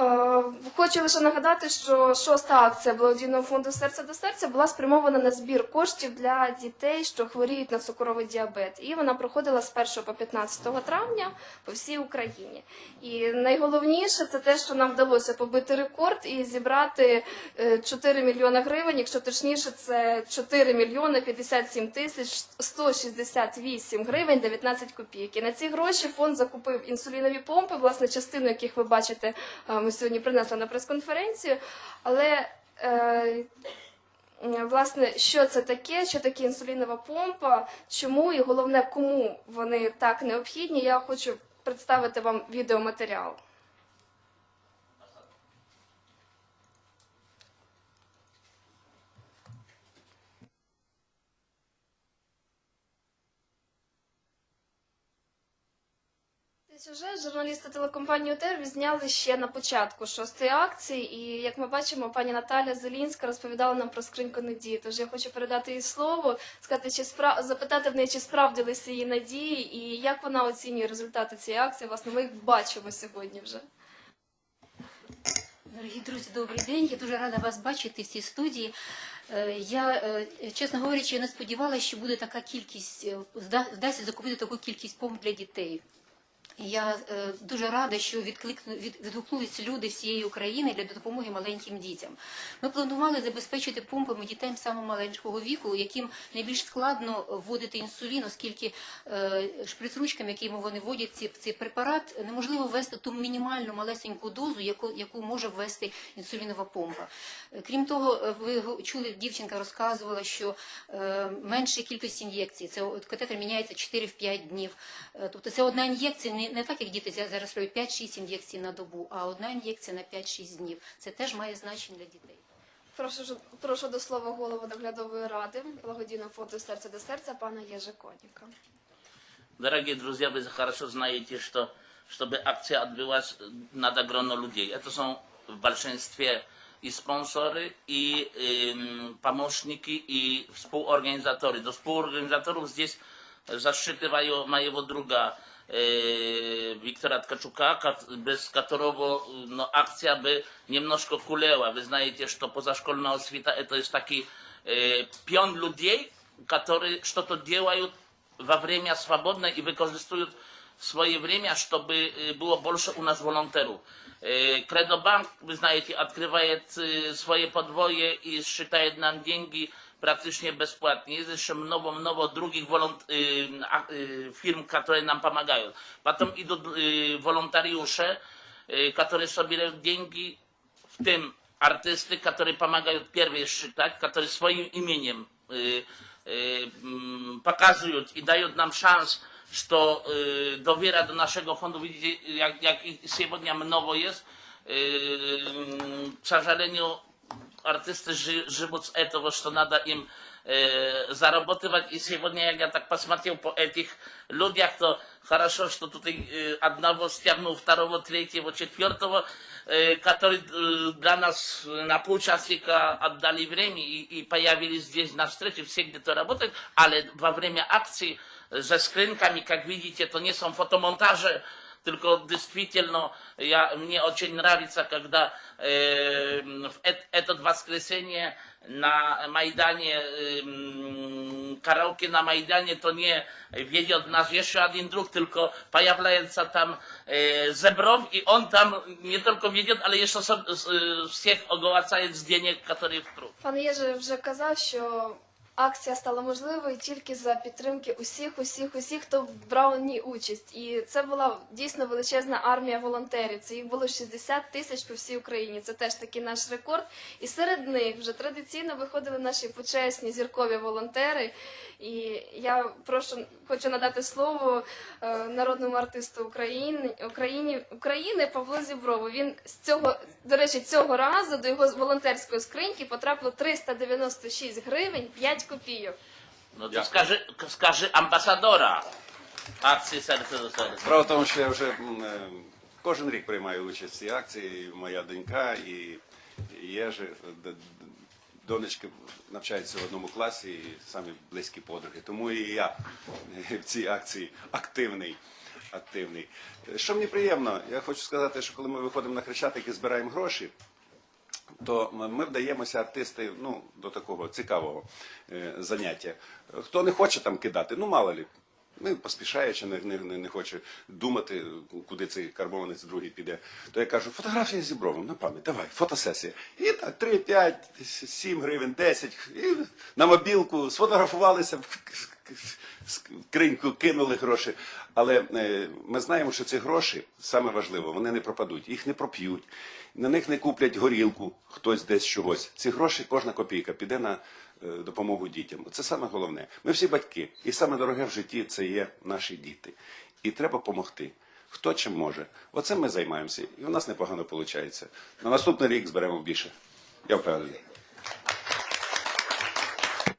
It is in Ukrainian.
Е, Хочу лише нагадати, що шоста акція благодійного фонду серця до серця була спрямована на збір коштів для дітей, що хворіють на цукровий діабет. І вона проходила з 1 по 15 травня по всій Україні. І найголовніше це те, що нам вдалося побити рекорд і зібрати е, 4 мільйони гривень. Якщо точніше, це 4 мільйони 57 тисяч 168 гривень 19 копійок. І на ці гроші фонд закупив інсулінові помпи, власне, частину яких ви бачите, е, ми сьогодні принесла на прес-конференцію. Але е, власне, що це таке, що таке інсулінова помпа, чому і головне, кому вони так необхідні, я хочу представити вам відеоматеріал. Сюжет журналісти телекомпанії УТР зняли ще на початку шостої акції, і як ми бачимо, пані Наталя Зелінська розповідала нам про скриньку надії. Тож я хочу передати їй слово, сказати, чи спра... запитати в неї, чи справдилися її надії, і як вона оцінює результати цієї акції. Власне, ми їх бачимо сьогодні вже. Дорогі друзі, добрий день. Я дуже рада вас бачити в цій студії. Е, Я, е, чесно говорячи, не сподівалася, що буде така кількість, е, вдасться закупити таку кількість помп для дітей. Я е, дуже рада, що відкликну, від, люди всієї України для допомоги маленьким дітям. Ми планували забезпечити помпами дітей самого маленького віку, яким найбільш складно вводити інсулін, оскільки е, шприцручками, якими вони вводять ці, цей препарат, неможливо ввести ту мінімальну малесеньку дозу, яку, яку може ввести інсулінова помпа. Е, Крім того, е, ви чули, дівчинка розказувала, що е, менша кількість ін'єкцій, це от катетер міняється 4 в 5 днів. Е, Тобто це одна ін'єкція, не, не так, як діти зя- зараз роблять 5-6 ін'єкцій на добу, а одна ін'єкція на 5-6 днів. Це теж має значення для дітей. Прошу, ж- прошу до слова голову наглядової ради благодійного фонду серця до серця пана Єжи Коніка. Дорогие друзья, вы хорошо знаете, что чтобы акция отбылась, надо гроно людей. Это są в большинстве и спонсоры, и эм, помощники, и współorganizaторы. До współorganizatorów здесь засчитываю моего друга э, Виктора Ткачука, ко- без которого ну, акция бы немножко кулела. Вы знаете, что позашкольная освита это есть такой э, пион людей, которые что-то делают во время свободное и wykorzystują swoje время, чтобы э, было больше у нас волонтеров. Э, Кредобанк, вы знаете, открывает э, свои подвои и считает нам деньги практически бесплатно. Есть еще много-много других волонт- э, а- э, фирм, которые нам помогают. Потом идут э, волонтариуsze, э, которые собирают деньги, в tym artysty, которые помогают первые считать, которые своим именем э, э, м, показывают и дают нам шанс, что э, доверия до нашего фонда, видите, jak, jak i сегодня много есть. Э, м, к сожалению, артисты жи- живут с этого, что надо им э, зарабатывать. И сегодня, я так посмотрел по этих людях, то хорошо, что тут э, одного стягнул, второго, третьего, четвертого, э, которые э, для нас на полчасика отдали время и, и появились здесь на встрече, все где-то работают, але во время акции ze скринками, как видите, то не są фотомонтажи, tylko действительно я, мне очень нравится, когда э, в эт- это воскресенье на Майдане, э, м, караоке на Майдане, то не ведет нас еще один друг, tylko появляется там э, Зебров, и он там не только ведет, але еще со- с- э, всех оголосает с денег, которые в труд. Пан Єжи вже казав, що акція стала можливою тільки за підтримки усіх, усіх, усіх, хто брав в ній участь. І це була дійсно величезна армія волонтерів. Це їх було 60 тисяч по всій Україні. Це теж такий наш рекорд. І серед них вже традиційно виходили наші почесні зіркові волонтери. І я прошу, хочу надати слово е, народному артисту України, Україні, України Павлу Зіброву. Він з цього, до речі, цього разу до його волонтерської скриньки потрапило 396 гривень 5 копійок. No to Dziękuję. skaże, skaże ambasadora akcji Serce do Serca. Справа в тому, що я вже м, е, кожен рік приймаю участь в цій акції, і моя донька і д- д- донечки навчаються в одному класі і самі близькі подруги. Тому і я в цій акції активний. активний. Що мені приємно, я хочу сказати, що коли ми виходимо на Хрещатик і збираємо гроші, то ми- вдаємося артисти ну, до такого цікавого е, заняття. Хто не хоче там кидати, ну мало лі. Не поспішає чи не, не, не, хоче думати, куди цей карбованець другий піде. То я кажу, фотографія зі бровом, на пам'ять, давай, фотосесія. І так, 3, 5, 7 гривень, 10, і на мобілку сфотографувалися, скриньку кинули гроші. Але е, ми знаємо, що ці гроші саме важливо, вони не пропадуть, їх не проп'ють, на них не куплять горілку, хтось десь чогось. Ці гроші, кожна копійка піде на е, допомогу дітям. Це саме головне. Ми всі батьки, і саме дороге в житті це є наші діти. І треба допомогти. Хто чим може. Оце ми займаємося. І у нас непогано виходить. На наступний рік зберемо більше. Я впевнений.